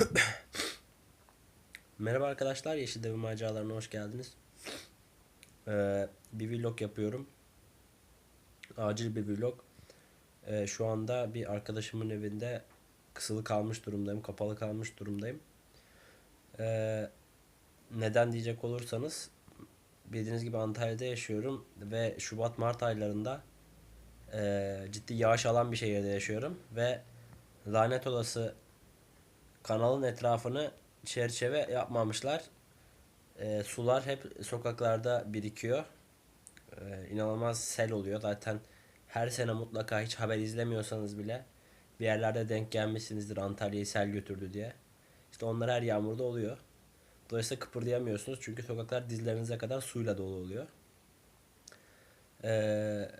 Merhaba arkadaşlar, Yeşil Devi Maceralarına hoş geldiniz. Ee, bir vlog yapıyorum. Acil bir vlog. Ee, şu anda bir arkadaşımın evinde kısılı kalmış durumdayım, kapalı kalmış durumdayım. Ee, neden diyecek olursanız, bildiğiniz gibi Antalya'da yaşıyorum ve Şubat-Mart aylarında e, ciddi yağış alan bir şehirde yaşıyorum ve lanet olası kanalın etrafını çerçeve yapmamışlar. Ee, sular hep sokaklarda birikiyor. Ee, inanılmaz sel oluyor. Zaten her sene mutlaka hiç haber izlemiyorsanız bile bir yerlerde denk gelmişsinizdir Antalya'yı sel götürdü diye. İşte onlar her yağmurda oluyor. Dolayısıyla kıpırdayamıyorsunuz çünkü sokaklar dizlerinize kadar suyla dolu oluyor. Ee,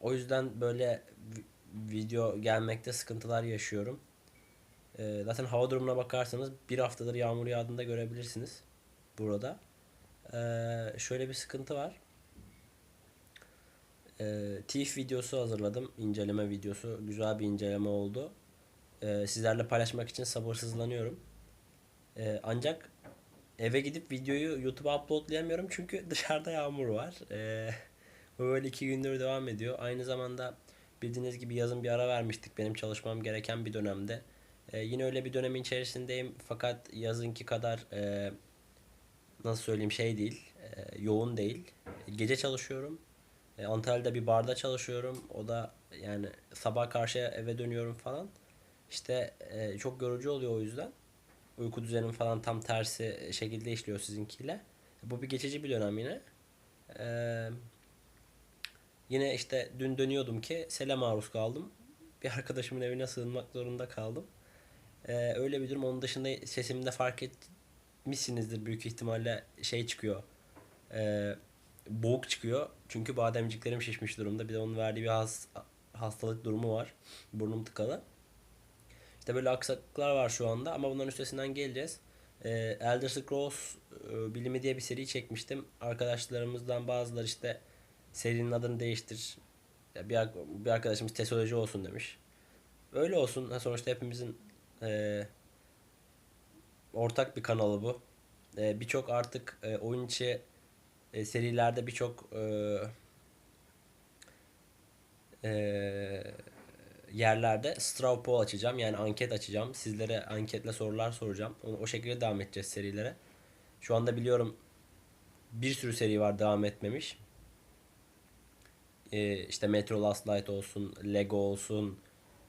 o yüzden böyle vi- video gelmekte sıkıntılar yaşıyorum. Ee, zaten hava durumuna bakarsanız bir haftadır yağmur yağdığında görebilirsiniz burada. Ee, şöyle bir sıkıntı var. Ee, TIFF videosu hazırladım. inceleme videosu. Güzel bir inceleme oldu. Ee, sizlerle paylaşmak için sabırsızlanıyorum. Ee, ancak eve gidip videoyu YouTube'a uploadlayamıyorum çünkü dışarıda yağmur var. Bu böyle iki gündür devam ediyor. Aynı zamanda bildiğiniz gibi yazın bir ara vermiştik benim çalışmam gereken bir dönemde. Ee, yine öyle bir dönemin içerisindeyim fakat yazınki kadar e, nasıl söyleyeyim şey değil, e, yoğun değil. Gece çalışıyorum. E, Antalya'da bir barda çalışıyorum. O da yani sabah karşıya eve dönüyorum falan. İşte e, çok yorucu oluyor o yüzden. Uyku düzenim falan tam tersi şekilde işliyor sizinkiyle. Bu bir geçici bir dönem yine. Eee Yine işte dün dönüyordum ki sele maruz kaldım. Bir arkadaşımın evine sığınmak zorunda kaldım. Ee, öyle bir durum. Onun dışında sesimde fark etmişsinizdir büyük ihtimalle şey çıkıyor. Ee, boğuk çıkıyor. Çünkü bademciklerim şişmiş durumda. Bir de onun verdiği bir has, hastalık durumu var. Burnum tıkalı. İşte böyle aksaklıklar var şu anda ama bunların üstesinden geleceğiz. Ee, Elder Scrolls e, bilimi diye bir seri çekmiştim. Arkadaşlarımızdan bazıları işte serinin adını değiştir. Ya bir, bir arkadaşımız tesoloji olsun demiş. Öyle olsun. Ha, sonuçta hepimizin e, ortak bir kanalı bu. E, birçok artık e, oyun içi e, serilerde birçok e, e, yerlerde straw poll açacağım. Yani anket açacağım. Sizlere anketle sorular soracağım. O, o şekilde devam edeceğiz serilere. Şu anda biliyorum bir sürü seri var devam etmemiş. E, işte Metro Last Light olsun, Lego olsun,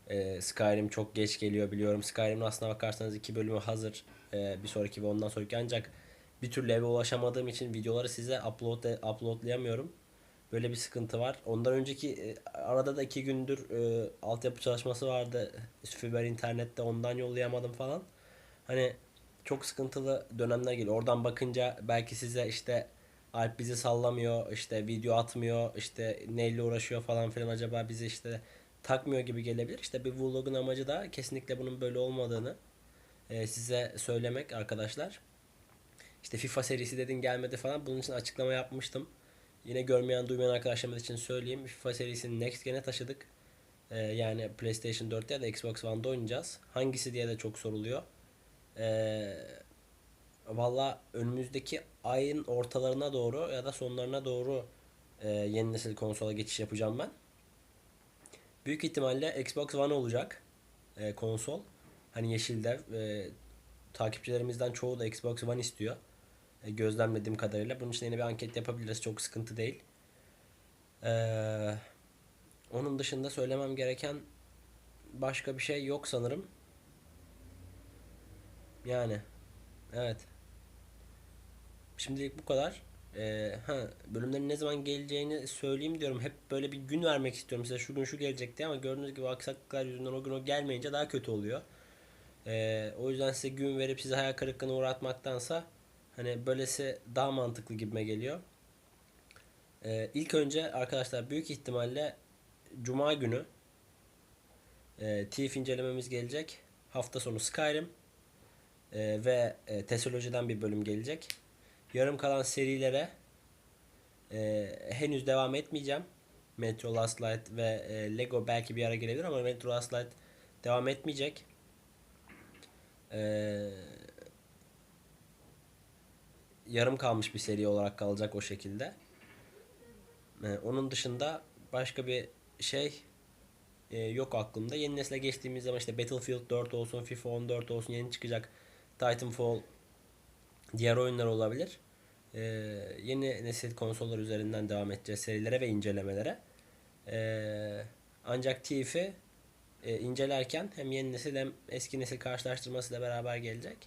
e, Skyrim çok geç geliyor biliyorum. Skyrim'in aslına bakarsanız iki bölümü hazır. E, bir sonraki ve ondan sonraki ancak bir türlü eve ulaşamadığım için videoları size upload uploadlayamıyorum. Böyle bir sıkıntı var. Ondan önceki e, arada da iki gündür e, altyapı çalışması vardı. Fiber internette ondan yollayamadım falan. Hani çok sıkıntılı dönemler geliyor. Oradan bakınca belki size işte Alp bizi sallamıyor, işte video atmıyor, işte neyle uğraşıyor falan filan acaba bizi işte takmıyor gibi gelebilir. İşte bir vlogun amacı da kesinlikle bunun böyle olmadığını e, size söylemek arkadaşlar. İşte FIFA serisi dedin gelmedi falan. Bunun için açıklama yapmıştım. Yine görmeyen duymayan arkadaşlarımız için söyleyeyim. FIFA serisini Next Gen'e taşıdık. E, yani PlayStation 4'te ya da Xbox One'da oynayacağız. Hangisi diye de çok soruluyor. E, Valla önümüzdeki ayın ortalarına doğru ya da sonlarına doğru e, yeni nesil konsola geçiş yapacağım ben. Büyük ihtimalle Xbox One olacak e, konsol. Hani yeşil dev. E, takipçilerimizden çoğu da Xbox One istiyor. E, gözlemlediğim kadarıyla. Bunun için yine bir anket yapabiliriz. Çok sıkıntı değil. E, onun dışında söylemem gereken başka bir şey yok sanırım. Yani evet. Şimdilik bu kadar. Ee, ha, bölümlerin ne zaman geleceğini söyleyeyim diyorum. Hep böyle bir gün vermek istiyorum size. Şu gün şu gelecek diye ama gördüğünüz gibi aksaklıklar yüzünden o gün o gelmeyince daha kötü oluyor. Ee, o yüzden size gün verip sizi hayal kırıklığına uğratmaktansa hani böylesi daha mantıklı gibime geliyor. Ee, ilk önce arkadaşlar büyük ihtimalle Cuma günü e, TIFF incelememiz gelecek. Hafta sonu Skyrim e, ve e, Tesolojiden bir bölüm gelecek. Yarım kalan serilere e, henüz devam etmeyeceğim. Metro Last Light ve e, Lego belki bir ara gelebilir ama Metro Last Light devam etmeyecek. Ee, yarım kalmış bir seri olarak kalacak o şekilde. Ee, onun dışında başka bir şey e, yok aklımda. Yeni nesile geçtiğimiz zaman işte Battlefield 4 olsun, FIFA 14 olsun, yeni çıkacak Titanfall diğer oyunlar olabilir. Ee, yeni nesil konsollar üzerinden devam edeceğiz serilere ve incelemelere. Ee, ancak TIF'i e, incelerken hem yeni nesil hem eski nesil karşılaştırmasıyla beraber gelecek.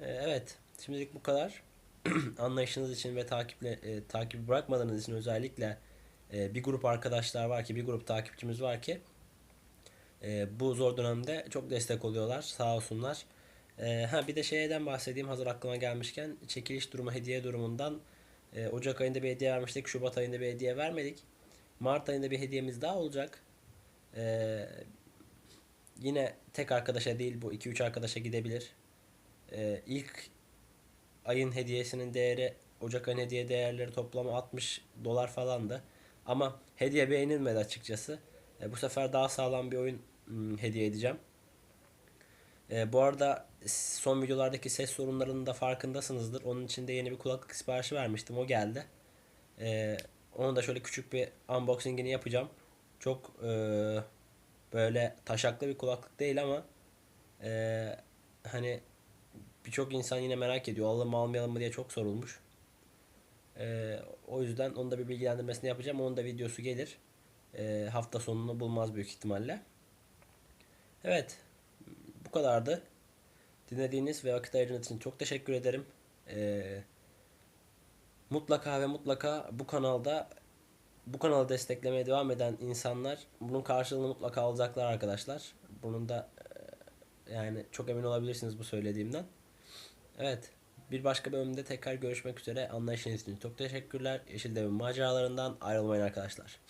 Ee, evet, şimdilik bu kadar. Anlayışınız için ve takiple e, takibi bırakmadığınız için özellikle e, bir grup arkadaşlar var ki, bir grup takipçimiz var ki e, bu zor dönemde çok destek oluyorlar. Sağ olsunlar. E, ha bir de şeyden bahsedeyim hazır aklıma gelmişken çekiliş durumu, hediye durumundan e, Ocak ayında bir hediye vermiştik. Şubat ayında bir hediye vermedik. Mart ayında bir hediyemiz daha olacak. E, yine tek arkadaşa değil bu 2-3 arkadaşa gidebilir. E, ilk ayın hediyesinin değeri Ocak ayın hediye değerleri toplamı 60 dolar falandı. Ama hediye beğenilmedi açıkçası. E, bu sefer daha sağlam bir oyun hmm, hediye edeceğim. E, bu arada son videolardaki ses sorunlarının da farkındasınızdır. Onun için de yeni bir kulaklık siparişi vermiştim. O geldi. E, onu da şöyle küçük bir unboxingini yapacağım. Çok e, böyle taşaklı bir kulaklık değil ama e, hani birçok insan yine merak ediyor. Alalım mı almayalım mı diye çok sorulmuş. E, o yüzden onu da bir bilgilendirmesini yapacağım. Onun da videosu gelir. E, hafta sonunu bulmaz büyük ihtimalle. Evet. Bu kadardı. Dinlediğiniz ve vakit ayırdığınız için çok teşekkür ederim. Ee, mutlaka ve mutlaka bu kanalda bu kanalı desteklemeye devam eden insanlar bunun karşılığını mutlaka alacaklar arkadaşlar. Bunun da e, yani çok emin olabilirsiniz bu söylediğimden. Evet. Bir başka bölümde tekrar görüşmek üzere. Anlayışınız için çok teşekkürler. Yeşil Devin maceralarından ayrılmayın arkadaşlar.